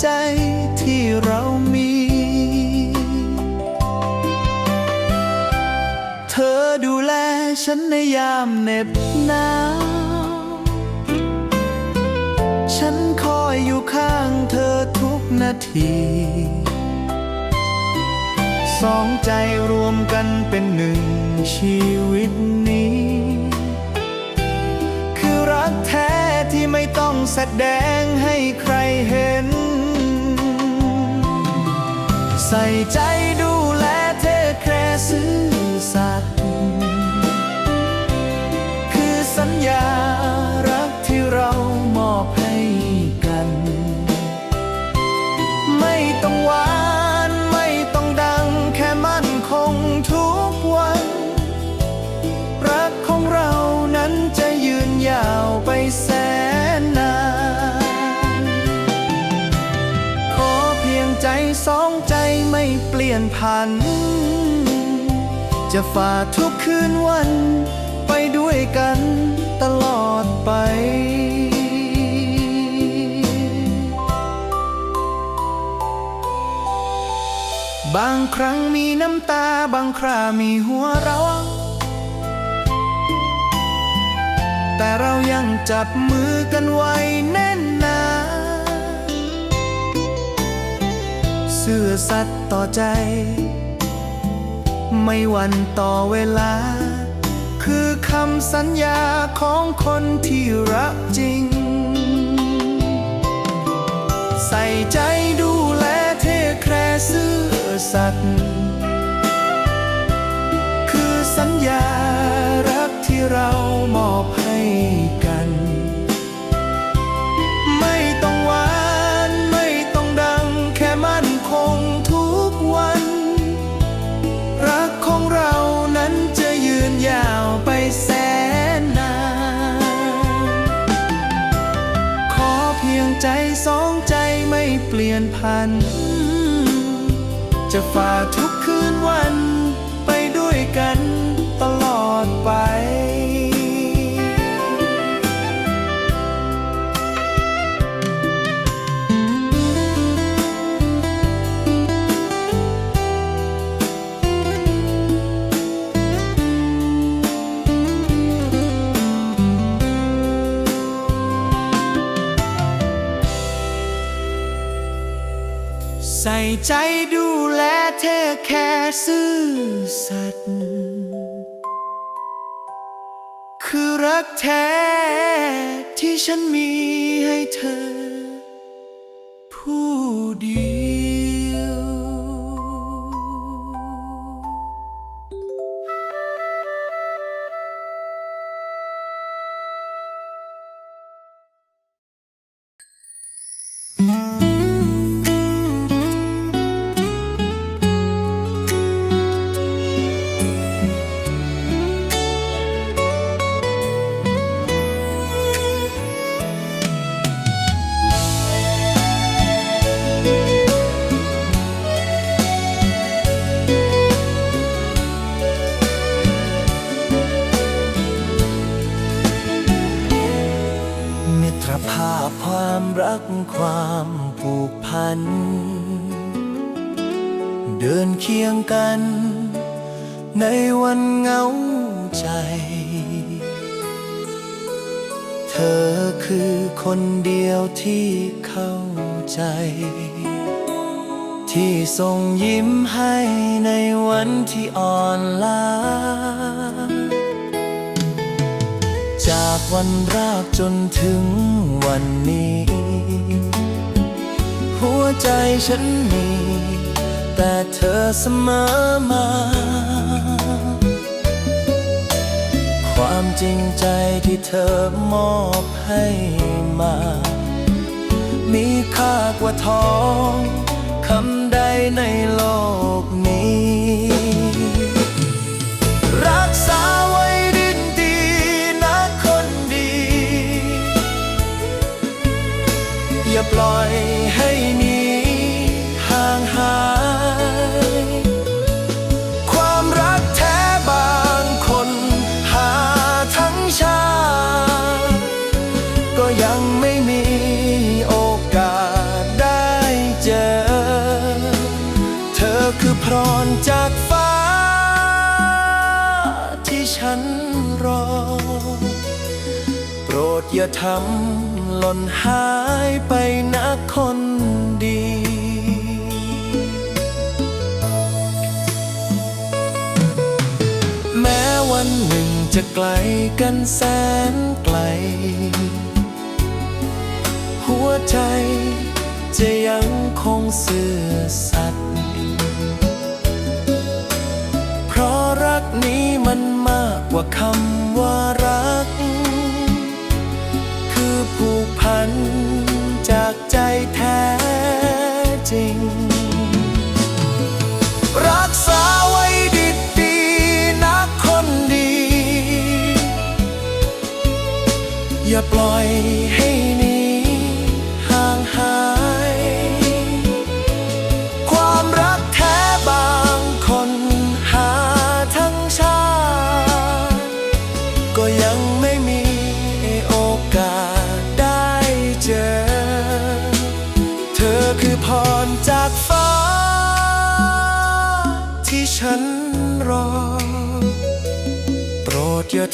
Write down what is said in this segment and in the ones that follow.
ใจที่เรามี เธอดูแลฉันในยามเหน็บหนาว ฉันคอยอยู่ข้างเธอทุกนาที สองใจรวมกันเป็นหนึ่งชีวิตนี้ คือรักแท้ที่ไม่ต้องแสดงให้ใครเห็น ใส่ใจดูแลเธอแค่ซื่อสัตย์คือสัญญา ลี่ยนผัน จะฝ่าทุกคืนวัน ไปด้วยกันตลอดไปบางครั้งมีน้ำตาบางครามีหัวเราะแต่เรายังจับมือกันไว้แน่น ซื่อสัตย์ต่อใจ ไม่หวันต่อเวลา คือคำสัญญาของคนที่รักจริง ใส่ใจดูแลเทแคร์ซื่อสัตย์คือสัญญารักที่เรามอบให้ียนพัน จะฝ่าทุกคืนวัน ใจดูแลเธอแค่ซื่อสัตย์คือรักแท้ที่ฉันมีให้เธอ ผู้เดียว รักความผูกพัน เดินเคียงกัน ในวันเหงาใจ เธอคือคนเดียวที่เข้าใจ ที่ส่งยิ้มให้ในวันที่อ่อนล้าจากวันแรกจนถึงวันนี้ หัวใจฉันมี แต่เธอเสมอมา ความจริงใจที่เธอมอบให้มา มีค่ากว่าทองคำใดในโลกนี้ คือพรอนจากฟ้า ที่ฉันรอ โปรดอย่าทำหล่นหายไปนะคนดีแม้วันหนึ่งจะไกลกันแสนไกล หัวใจจะยังคงเสื่อสัตย์ มันมากกว่าคำว่ารัก คือผูกพันจากใจแท้จริง รักษาไว้ดีๆนะคนดี อย่าปล่อย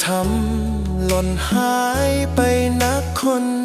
ดอย่าทำหล่นหายไปนักคน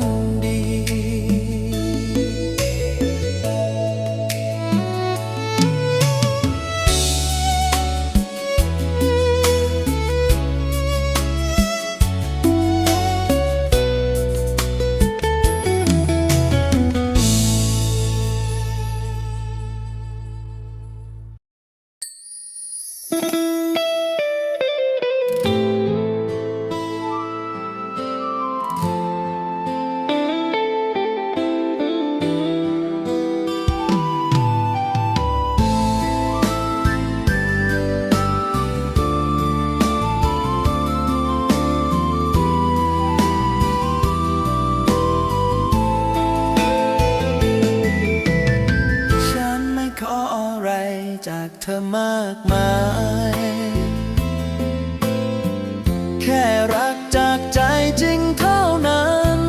เธอมากมาย แค่รักจากใจจริงเท่านั้น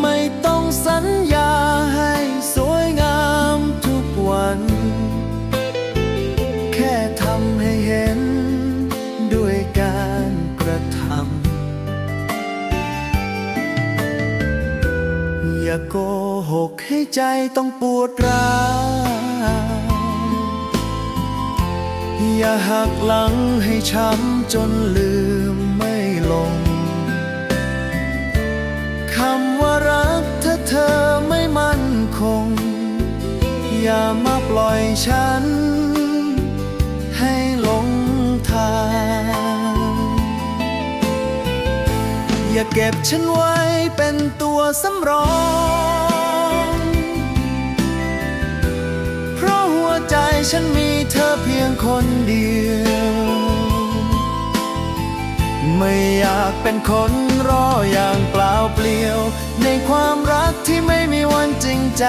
ไม่ต้องสัญญาให้สวยงามทุกวัน แค่ทำให้เห็นด้วยการกระทำอย่าโกหกให้ใจต้องปวด อย่าหักหลังให้ช้ำจนลืมไม่ลง คำว่ารักถ้าเธอไม่มั่นคง อย่ามาปล่อยฉัน ให้หลงทาง อย่าเก็บฉันไว้เป็นตัวสำรอง ใจฉันมีเธอเพียงคนเดียว ไม่อยากเป็นคนรออย่างเปล่าเปลี่ยว ในความรักที่ไม่มีวันจริงใจ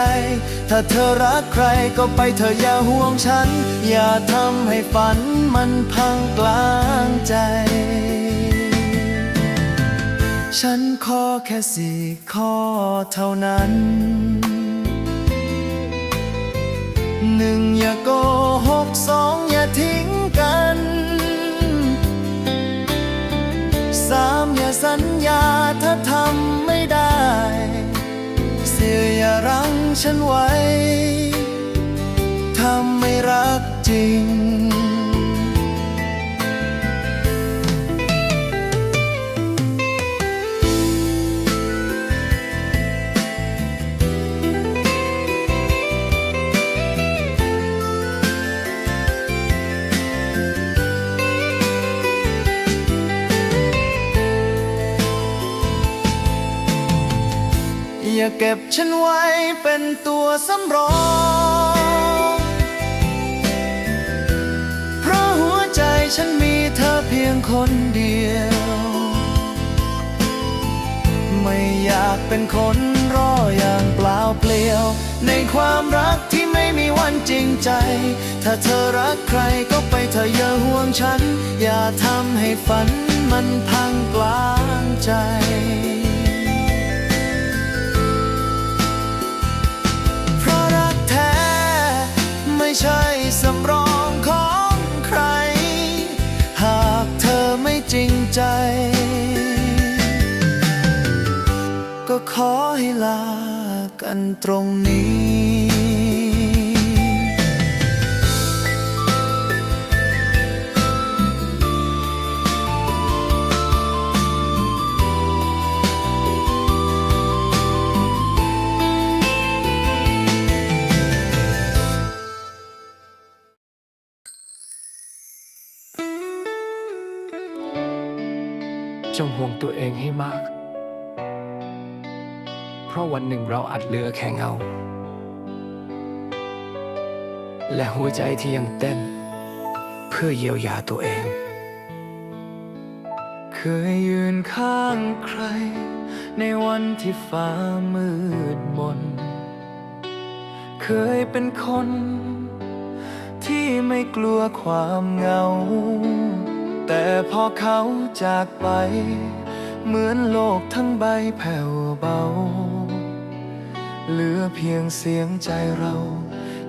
ถ้าเธอรักใครก็ไปเธออย่าห่วงฉัน อย่าทำให้ฝันมันพังกลางใจ ฉันขอแค่สี่ข้อเท่านั้น หนึ่งอย่าโกหกสองอย่าทิ้งกันสามอย่าสัญญาถ้าทำไม่ได้สี่อย่ารั้งฉันไว้ถ้าไม่รักจริง เก็บฉันไว้เป็นตัวสำรองเพราะหัวใจฉันมีเธอเพียงคนเดียว ไม่อยากเป็นคนรออย่างเปล่าเปลี่ยว ในความรักที่ไม่มีวันจริงใจ ถ้าเธอรักใครก็ไปเธออย่าห่วงฉัน อย่าทำให้ฝันมันพังกลางใจ ขอให้ลากันตรงนี้ หนึ่งเราอาจเหลือแค่เงา และหัวใจที่ยังเต้น เพื่อเยียวยาตัวเอง เคยยืนข้างใคร ในวันที่ฟ้ามืดมน เคยเป็นคน ที่ไม่กลัวความเหงา แต่พอเขาจากไป เหมือนโลกทั้งใบแผ่วเบา เหลือเพียงเสียงใจเรา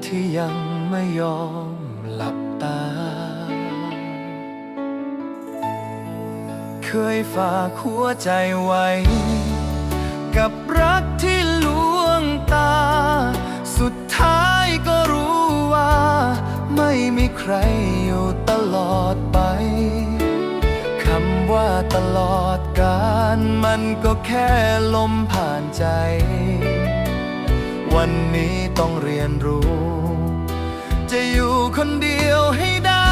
ที่ยังไม่ยอมหลับตา เคยฝากหัวใจไว้ กับรักที่ลวงตา สุดท้ายก็รู้ว่า ไม่มีใครอยู่ตลอดไปคำว่าตลอดการมันก็แค่ลมผ่านใจ วันนี้ต้องเรียนรู้ จะอยู่คนเดียวให้ได้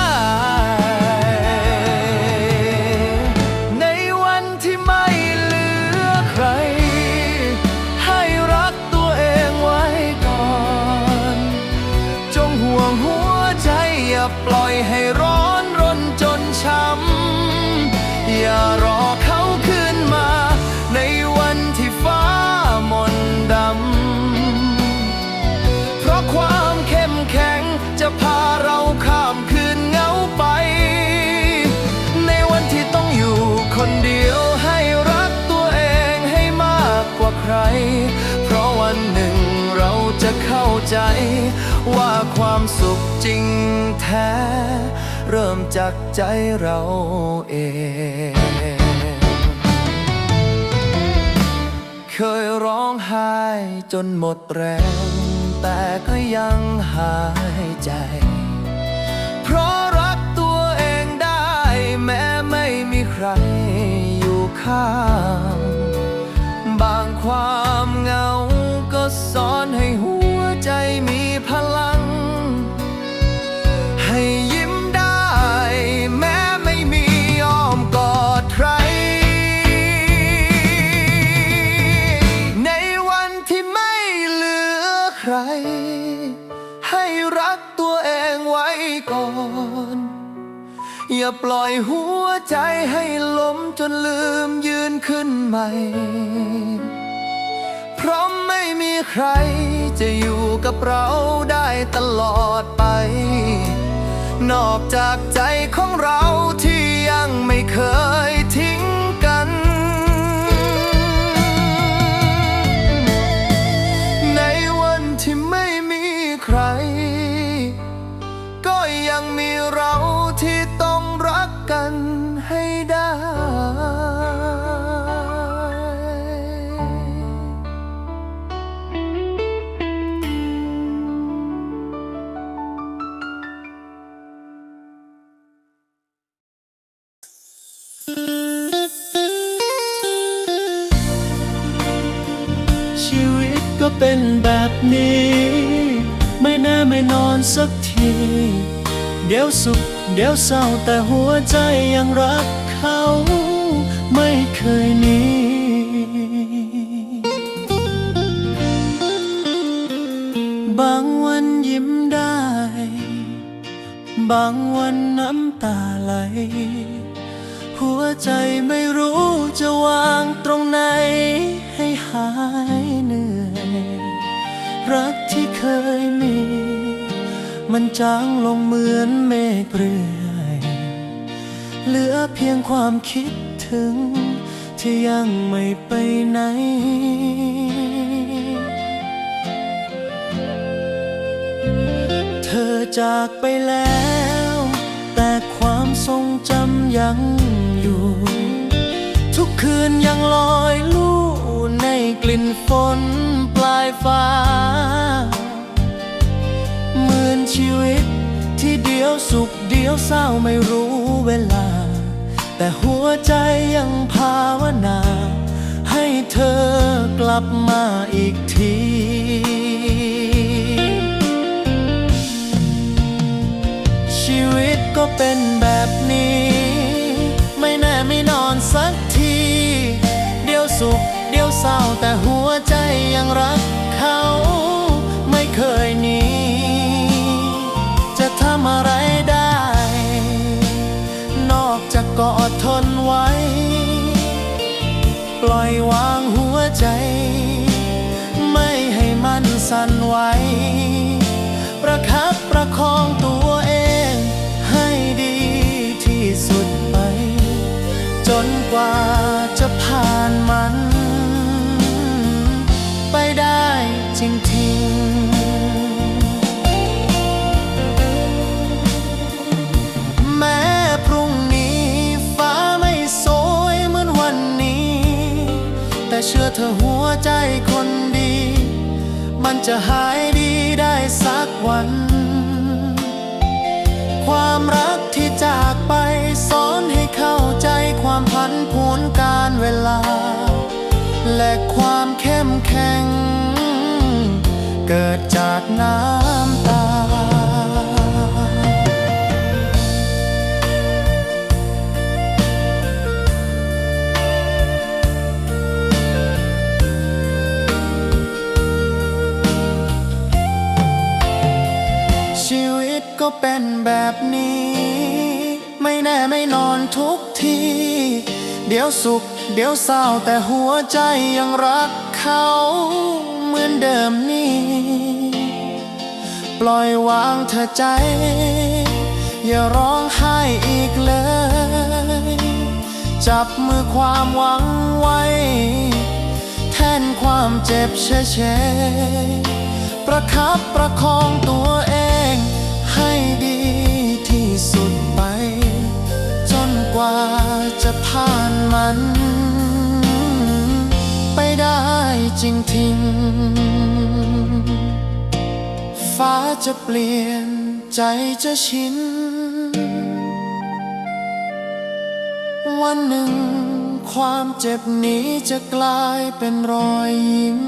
ในวันที่ไม่เหลือใคร ให้รักตัวเองไว้ก่อน จงห่วงหัวใจอย่าปล่อยให้ ใจ ว่าความสุขจริงแท้ เริ่มจากใจเราเอง เคยร้องไห้จนหมดแรง แต่ก็ยังหายใจ เพราะรักตัวเองได้ แม้ไม่มีใครอยู่ข้างบางความเหงาก็สอนให้หัว มีพลัง ให้ยิ้มได้แม้ไม่มีอ้อมกอดใคร ในวันที่ไม่เหลือใคร ให้รักตัวเองไว้ก่อน อย่าปล่อยหัวใจให้ล้มจนลืมยืนขึ้นใหม่ เพราะไม่มีใคร จะอยู่กับเราได้ตลอดไป นอกจากใจของเรา เดี๋ยวสุข เดี๋ยวเศร้าแต่หัวใจยังรักเขา ไม่เคยหนีบางวันยิ้มได้ บางวันน้ำตาไหล หัวใจไม่รู้จะวางตรงไหน ให้หายเหนื่อย รักที่เคยมี มันจางลงเหมือนเมฆเปรื่อยเหลือเพียงความคิดถึง ที่ยังไม่ไปไหน เธอจากไปแล้ว แต่ความทรงจำยังอยู่ ทุกคืนยังลอยลู่ในกลิ่นฝนปลายฟ้า ชีวิต ที่เดียวสุขเดียวเศร้าไม่รู้เวลา แต่หัวใจยังภาวนา ให้เธอกลับมาอีกทีชีวิตก็เป็นแบบนี้ ไม่แน่ไม่นอนสักที เดี๋ยวสุข เดี๋ยวเศร้าแต่หัวใจยังรัก ทนไว้ ปล่อยวางหัวใจ ไม่ให้มันสั่นไหว ประคับประคองตัวเองให้ดีที่สุดไป จนกว่า มันจะหายดีได้สักวัน ความรักที่จากไปสอนให้เข้าใจความพันผูนการเวลา และความเข้มแข็ง เกิดจากน้ำ เป็นแบบนี้ ไม่แน่ไม่นอนทุกที เดี๋ยวสุข เดี๋ยวเศร้าแต่หัวใจยังรักเขาเหมือนเดิมนี่ ปล่อยวางเธอใจ อย่าร้องไห้อีกเลย จับมือความหวังไว้ แทนความเจ็บเฉยๆประคับประคองตัวเอง สุดไป จนกว่าจะผ่านมัน ไปได้จริงๆฟ้าจะเปลี่ยนใจจะชิน วันหนึ่งความเจ็บนี้จะกลายเป็นรอยยิ้ม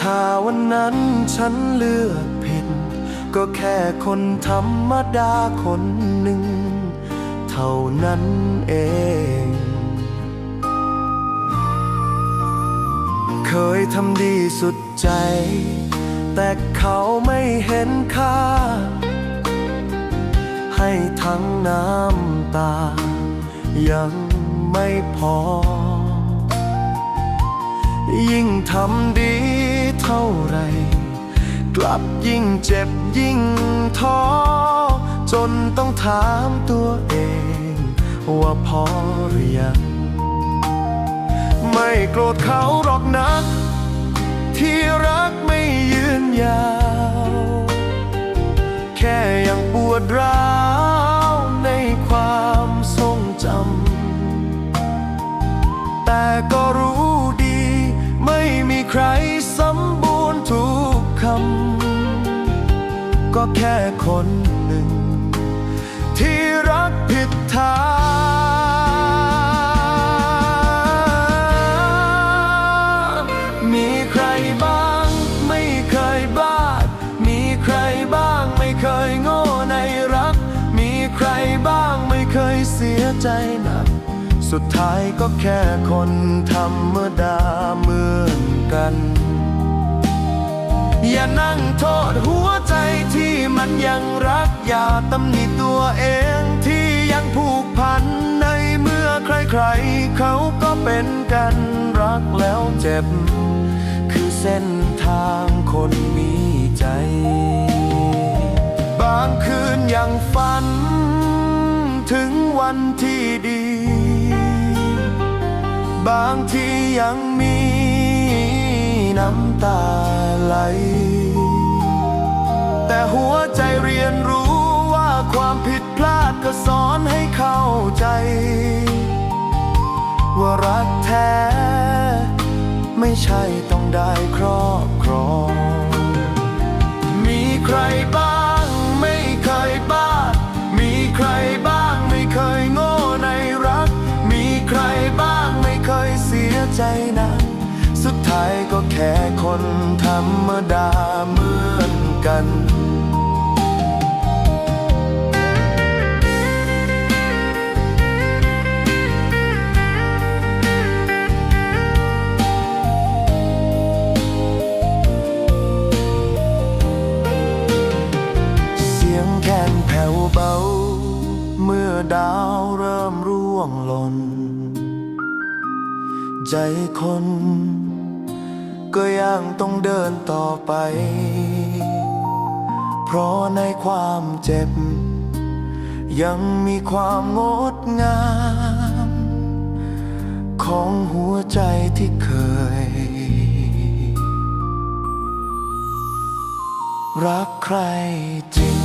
ถ้าวันนั้นฉันเลือกผิด ก็แค่คนธรรมดาคนหนึ่ง เท่านั้นเอง เคยทำดีสุดใจ แต่เขาไม่เห็นค่า ให้ทั้งน้ำตา ยังไม่พอ ยิ่งทำดีเท่าไร กลับยิ่งเจ็บยิ่งท้อ จนต้องถามตัวเอง ว่าพอหรือยัง ไม่โกรธเขาหรอกนะที่รักไม่ยืนยาว แค่ยังปวดร้าวในความทรงจำแต่ก็รู้ ใครสมบูรณ์ทุกคำ ก็แค่คนหนึ่ง ที่รักผิดทางมีใครบ้าง ไม่เคยบลามีใครบ้างไม่เคยโง่ในรัก มีใครบ้างไม่เคยเสียใจหนักสุดท้ายก็แค่คนธรรมดาเหมือน กัน อย่านั่งโทษหัวใจที่มันยังรัก อย่าตำหนิตัวเองที่ยังผูกพันในเมื่อใครๆ เขาก็เป็นกันรักแล้วเจ็บ คือเส้นทางคนมีใจ บางคืนยังฝัน ถึงวันที่ดี บางทียังมี น้ำตาไหล แต่หัวใจเรียนรู้ว่าความผิดพลาดก็สอนให้เข้าใจ ว่ารักแท้ ไม่ใช่ต้อง ดาเหมือนกันเสียงแคนแผ่วเบาเมื่อดาวเริ่มร่วงหล่นใจคน ก็ยังต้องเดินต่อไป เพราะในความเจ็บ ยังมีความงดงาม ของหัวใจที่เคย รักใครจริง